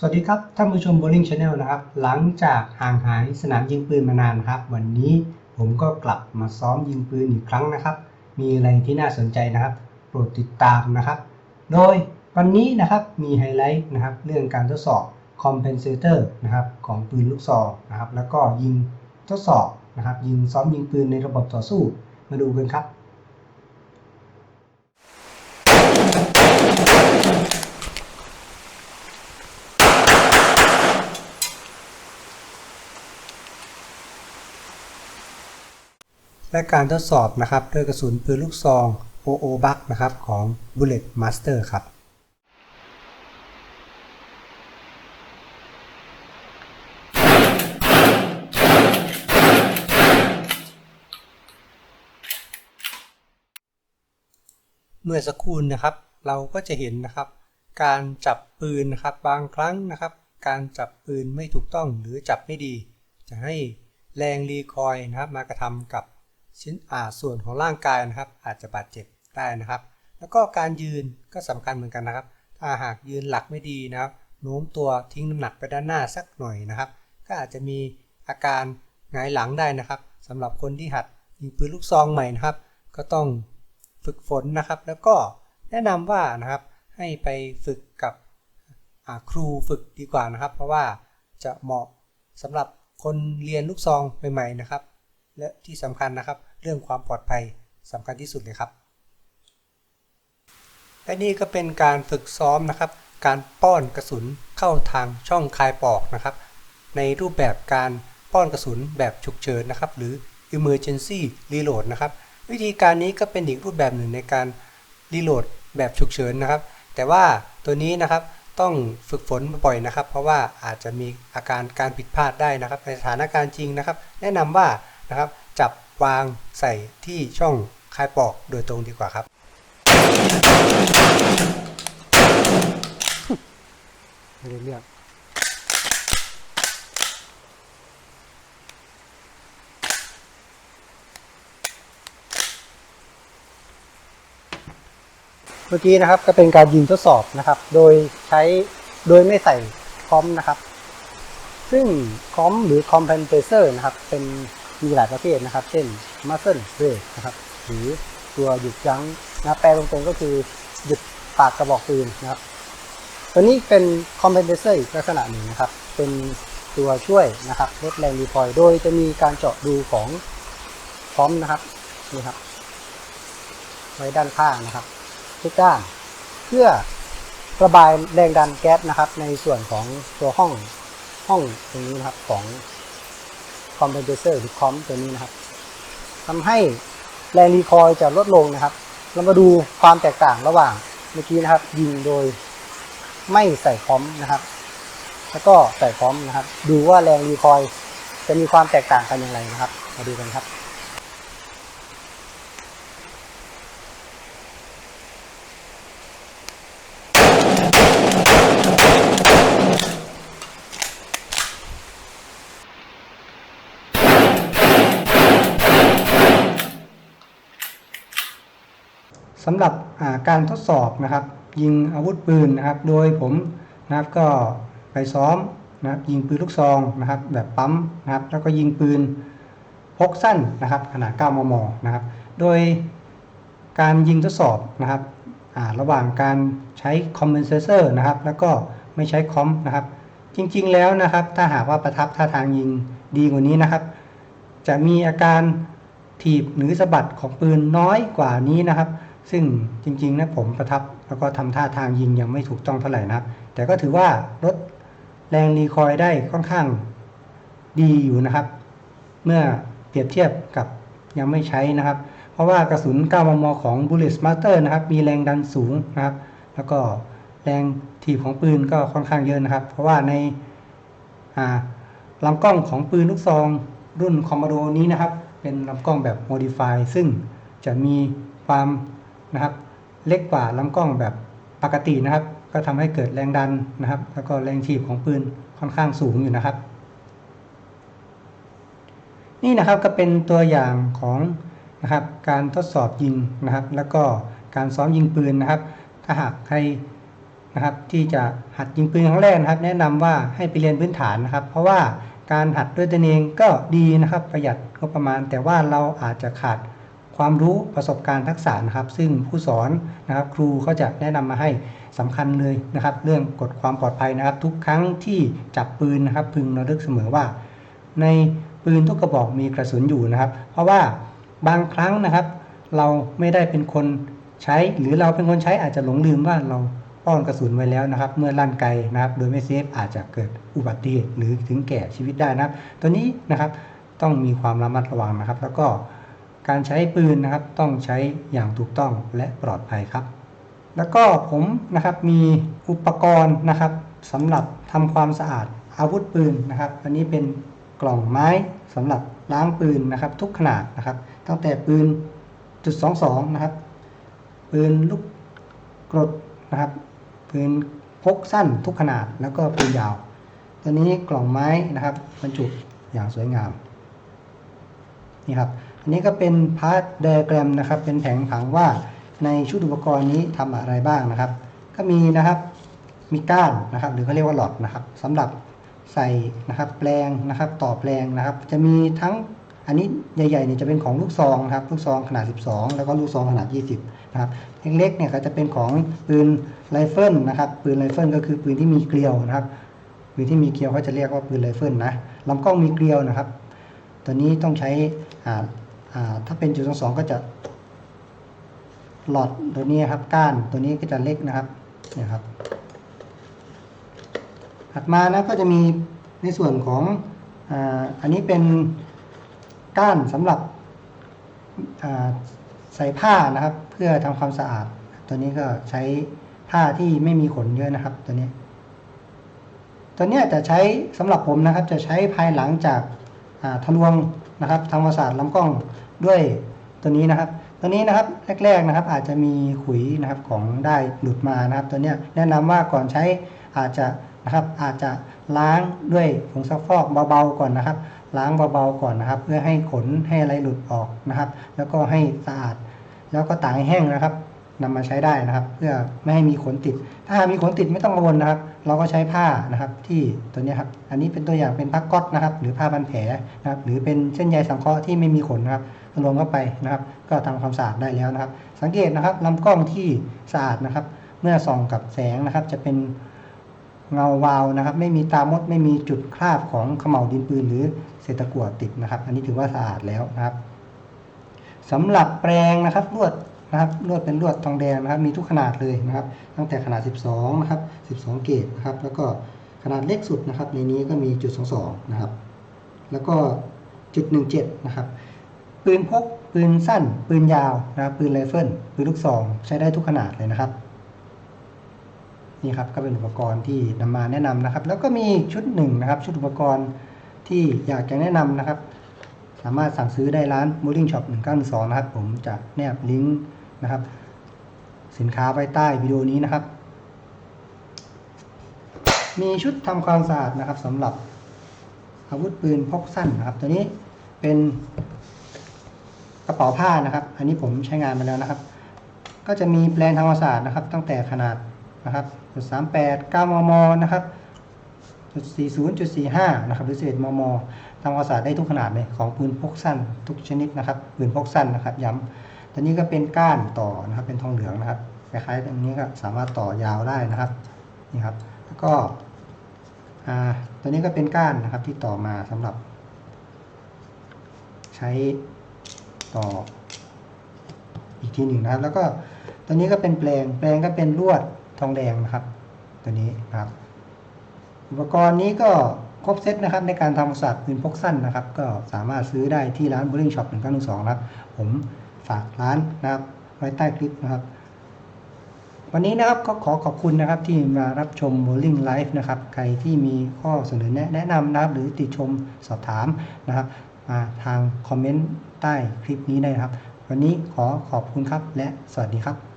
สวัสดีครับ ท่านผู้ชม Bowling Channel นะครับ หลังจากห่างหายสนามยิงปืนมานานครับ วันนี้ผมก็กลับมาซ้อมยิงปืนอีกครั้งนะครับ มีอะไรที่น่าสนใจนะครับ โปรดติดตามนะครับ โดยวันนี้นะครับมีไฮไลท์นะครับ เรื่องการทดสอบ compensator นะครับของปืนลูกซองนะครับ แล้วก็ยิงทดสอบนะครับ ยิงซ้อมยิงปืนในระบบต่อสู้มาดูกันครับ และการทดสอบนะครับด้วยกระสุนปืนลูกซอง OO Buck นะครับของ Bullet Master ครับเมื่อสักครู่นะครับ เราก็จะเห็นนะครับ การจับปืนนะครับบางครั้งนะครับ การจับปืนไม่ถูกต้องหรือจับไม่ดี จะให้แรงรีคอยนะครับมากระทำกับ ชิ้นอาส่วนของร่างกายนะครับ อาจจะบาดเจ็บได้นะครับ แล้วก็การยืนก็สำคัญเหมือนกันนะครับ ถ้าหากยืนหลักไม่ดีนะครับโน้มตัวทิ้งน้ำหนักไปด้านหน้าสักหน่อยนะครับ ก็อาจจะมีอาการหงายหลังได้นะครับสำหรับคนที่หัดยิงปืนลูกซองใหม่นะครับ ก็ต้องฝึกฝนนะครับ แล้วก็แนะนำว่านะครับให้ไปฝึกกับครูฝึกดีกว่านะครับ เพราะว่าจะเหมาะสำหรับคนเรียนลูกซองใหม่ๆนะครับ และที่สำคัญนะครับ เรื่องความปลอดภัยสำคัญที่สุดเลยครับ และนี่ก็เป็นการฝึกซ้อมนะครับ การป้อนกระสุนเข้าทางช่องคายปอกนะครับ ในรูปแบบการป้อนกระสุนแบบฉุกเฉินนะครับ หรือ emergency reload นะครับ วิธีการนี้ก็เป็นอีกรูปแบบหนึ่งในการรีโหลดแบบฉุกเฉินนะครับ แต่ว่าตัวนี้นะครับต้องฝึกฝนบ่อยนะครับ เพราะว่าอาจจะมีอาการการผิดพลาดได้นะครับ ในสถานการณ์จริงนะครับ แนะนำว่านะครับจับ วางใส่ที่ช่องคายปอกโดยตรงดีกว่าครับ ไม่ได้เรื่องเมื่อกี้นะครับก็เป็นการยิงทดสอบนะครับ โดยใช้โดยไม่ใส่คอมนะครับ ซึ่งคอมหรือ compensator นะครับ เป็น มีหลายประเภทนะครับ เช่น muzzle brake นะครับ หรือตัวหยุดยั้งนะแปลตรงๆก็คือหยุดปากกระบอกปืนนะครับ ตัวนี้เป็น compensator อีกลักษณะหนึ่งนะครับ เป็นตัวช่วยนะครับลดแรงรีคอยโดยจะมีการเจาะดูของพร้อมนะครับนี่ครับ ไว้ด้านข้างนะครับ ทุกด้านเพื่อระบายแรงดันแก๊สนะครับ ในส่วนของตัวห้องห้องตรงนี้นะครับของ คอมเพนเซอร์หรือคอมตัวนี้นะครับทำให้แรงรีคอยจะลดลงนะครับ เรามาดูความแตกต่างระหว่างเมื่อกี้นะครับ ยิงโดยไม่ใส่คอมนะครับ แล้วก็ใส่คอมนะครับ ดูว่าแรงรีคอยจะมีความแตกต่างกันอย่างไรนะครับ มาดูกันครับ สำหรับการทดสอบนะครับ ยิงอาวุธปืนนะครับ โดยผมนะครับก็ไปซ้อมนะครับยิงปืนลูกซองนะครับ แบบปั๊มนะครับ แล้วก็ยิงปืนพกสั้นนะครับ ขนาด 9 มม นะครับ โดยการยิงทดสอบนะครับระหว่างการใช้คอมเพนเซอร์นะครับ แล้วก็ไม่ใช้คอมนะครับ จริงๆแล้วนะครับ ถ้าหากว่าประทับท่าทางยิงดีกว่านี้นะครับ จะมีอาการถีบหรือสะบัดของปืนน้อยกว่านี้นะครับ ซึ่งจริงๆนะผมประทับแล้วก็ทำท่าทางยิงยังไม่ถูกต้องเท่าไหร่นะครับ แต่ก็ถือว่าลดแรงรีคอยได้ค่อนข้างดีอยู่นะครับ เมื่อเปรียบเทียบกับยังไม่ใช้นะครับ เพราะว่ากระสุน 9 มม ของ Bullet Master นะครับ มีแรงดันสูงนะครับ แล้วก็แรงถีบของปืนก็ค่อนข้างเยอะนะครับ เพราะว่าในาลำกล้องของปืนลูกซองรุ่นคอม m โดนี้นะครับ เป็นลำกล้องแบบ Modify ซึ่งจะมีความ นะครับ เล็กกว่าลำกล้องแบบปกตินะครับ ก็ทำให้เกิดแรงดันนะครับ แล้วก็แรงถีบของปืนค่อนข้างสูงอยู่นะครับ นี่นะครับก็เป็นตัวอย่างของนะครับ การทดสอบยิงนะครับ แล้วก็การซ้อมยิงปืนนะครับ ถ้าหากใครนะครับที่จะหัดยิงปืนครั้งแรกนะครับ แนะนำว่าให้ไปเรียนพื้นฐานนะครับ เพราะว่าการหัดด้วยตนเองก็ดีนะครับ ประหยัดก็ประมาณ แต่ว่าเราอาจจะขาด ความรู้ประสบการณ์ทักษะนะครับ ซึ่งผู้สอนนะครับครูเขาจะแนะนำมาให้สำคัญเลยนะครับ เรื่องกฎความปลอดภัยนะครับ ทุกครั้งที่จับปืนนะครับ พึงระลึกเสมอว่า ในปืนทุกกระบอกมีกระสุนอยู่นะครับ เพราะว่าบางครั้งนะครับ เราไม่ได้เป็นคนใช้ หรือเราเป็นคนใช้อาจจะหลงลืมว่าเราป้อนกระสุนไว้แล้วนะครับ เมื่อลั่นไกลนะครับ โดยไม่เซฟอาจจะเกิดอุบัติเหตุหรือถึงแก่ชีวิตได้นะครับ ตัวนี้นะครับต้องมีความระมัดระวังนะครับ แล้วก็ การใช้ปืนนะครับต้องใช้อย่างถูกต้องและปลอดภัยครับ แล้วก็ผมนะครับมีอุปกรณ์นะครับสำหรับทำความสะอาดอาวุธปืนนะครับ อันนี้เป็นกล่องไม้สำหรับล้างปืนนะครับ ทุกขนาดนะครับ ตั้งแต่ปืนจุด22นะครับ ปืนลูกกรดนะครับ ปืนพกสั้นทุกขนาดแล้วก็ปืนยาว ตัวนี้กล่องไม้นะครับบรรจุอย่างสวยงามนี่ครับ อันนี้ก็เป็นพาร์ทไดอะแกรมนะครับ เป็นแผงผังว่าในชุดอุปกรณ์นี้ทำอะไรบ้างนะครับ ก็มีนะครับมีก้านนะครับ หรือเขาเรียกว่าหลอดนะครับสำหรับใส่นะครับแปลงนะครับต่อแปลงนะครับ จะมีทั้งอันนี้ใหญ่ๆเนี่ยจะเป็นของลูกซองครับลูกซองขนาด 12 แล้วก็ลูกซองขนาด 20นะครับเล็กๆเนี่ยก็จะเป็นของปืนไรเฟิลนะครับปืนไรเฟิลก็คือปืนที่มีเกลียวนะครับปืนที่มีเกลียวเขาจะเรียกว่าปืนไรเฟิลนะลำกล้องมีเกลียวนะครับ ตัวนี้ต้องใช้อ่า ถ้าเป็นจุดสองก็จะหลอดตัวนี้ครับก้านตัวนี้ก็จะเล็กนะครับเนี่ยครับ ถัดมานะก็จะมีในส่วนของออันนี้เป็นก้านสำหรับใส่ผ้านะครับ เพื่อทำความสะอาด ตัวนี้ก็ใช้ผ้าที่ไม่มีขนเยอะนะครับ ตัวนี้ ตัวนี้จะใช้สำหรับผมนะครับ จะใช้ภายหลังจากทะลวงนะครับทำความสะอาดลำกล้อง ด้วยตัวนี้นะครับ ตัวนี้นะครับแรกๆนะครับอาจจะมีขุยนะครับของได้หลุดมานะครับ ตัวเนี้ยแนะนำว่าก่อนใช้อาจจะนะครับอาจจะล้างด้วยผงซักฟอกเบาๆก่อนนะครับ ล้างเบาๆก่อนนะครับ เพื่อให้ขนให้อะไรหลุดออกนะครับ แล้วก็ให้สะอาด แล้วก็ตากให้แห้งนะครับนำมาใช้ได้นะครับ เพื่อไม่ให้มีขนติด ถ้ามีขนติดไม่ต้องกังวลนะครับ เราก็ใช้ผ้านะครับที่ตัวนี้ครับอันนี้เป็นตัวอย่างเป็นผ้าก๊อตนะครับ หรือผ้าพันแผลนะครับหรือเป็นเส้นใยสังเคราะห์ที่ไม่มีขนนะครับ รวมเข้าไปนะครับ ก็ทำความสะอาดได้แล้วนะครับ สังเกตนะครับลำกล้องที่สะอาดนะครับ เมื่อส่องกับแสงนะครับ จะเป็นเงาวาวนะครับ ไม่มีตามดไม่มีจุดคราบของเขม่าวดินปืนหรือเศษตะกั่วติดนะครับ อันนี้ถือว่าสะอาดแล้วนะครับสำหรับแปรงนะครับลวดนะครับลวดเป็นลวดทองแดงนะครับ มีทุกขนาดเลยนะครับ ตั้งแต่ขนาด 12 นะครับ 12 เกรดนะครับ แล้วก็ขนาดเล็กสุดนะครับ ในนี้ก็มีจุด 22 นะครับ แล้วก็จุด 17 นะครับ ปืนพก ปืนสั้น ปืนยาวนะครับปืนไรเฟิลปืนลูกซอง ใช้ได้ทุกขนาดเลยนะครับ นี่ครับก็เป็นอุปกรณ์ที่นำมาแนะนำนะครับ แล้วก็มีชุดหนึ่งนะครับ ชุดอุปกรณ์ที่อยากจะแนะนำนะครับ สามารถสั่งซื้อได้ร้าน m o d i n g Shop 1912นะครับ ผมจะแนบลิงก์นะครับ สินค้าไว้ใต้วิดีโอนี้นะครับ มีชุดทำความสะอาดนะครับสำหรับอาวุธปืนพกสั้นนะครับ ตัวนี้เป็น เป๋าผ้านะครับ อันนี้ผมใช้งานมาแล้วนะครับ ก็จะมีแปลงทำความสะอาดนะครับ ตั้งแต่ขนาดนะครับจุด38 9มมนะครับจุด40จุด45นะครับหรือ11มมทำความสะอาดได้ทุกขนาดเลยของปืนพกสั้นทุกชนิดนะครับปืนพกสั้นนะครับ ย้ำตัวนี้ก็เป็นก้านต่อนะครับ เป็นทองเหลืองนะครับคล้ายๆตรงนี้ก็สามารถต่อยาวได้นะครับนี่ครับ แล้วก็อ่าตัวนี้ก็เป็นก้านนะครับที่ต่อมาสำหรับ ใช้ ต่อ อีกทีหนึ่งนะครับ แล้วก็ตัวนี้ก็เป็นแปลงแปลงก็เป็นลวดทองแดงนะครับ ตัวนี้นะครับ อุปกรณ์นี้ก็ครบเซตนะครับ ในการทำสัตว์ปืนพกสั้นนะครับ ก็สามารถซื้อได้ที่ร้าน b o l i n g Shop 1912นะครับ ผมฝากร้านนะครับ ไว้ใต้คลิปนะครับ วันนี้นะครับก็ขอขอบคุณนะครับที่มารับชม Bowling Live นะครับ ใครที่มีข้อเสนอแนะแนะนำนะครับ หรือติชมสอบถามนะครับ ทางคอมเมนต์ใต้คลิปนี้ได้ครับ วันนี้ขอขอบคุณครับและสวัสดีครับ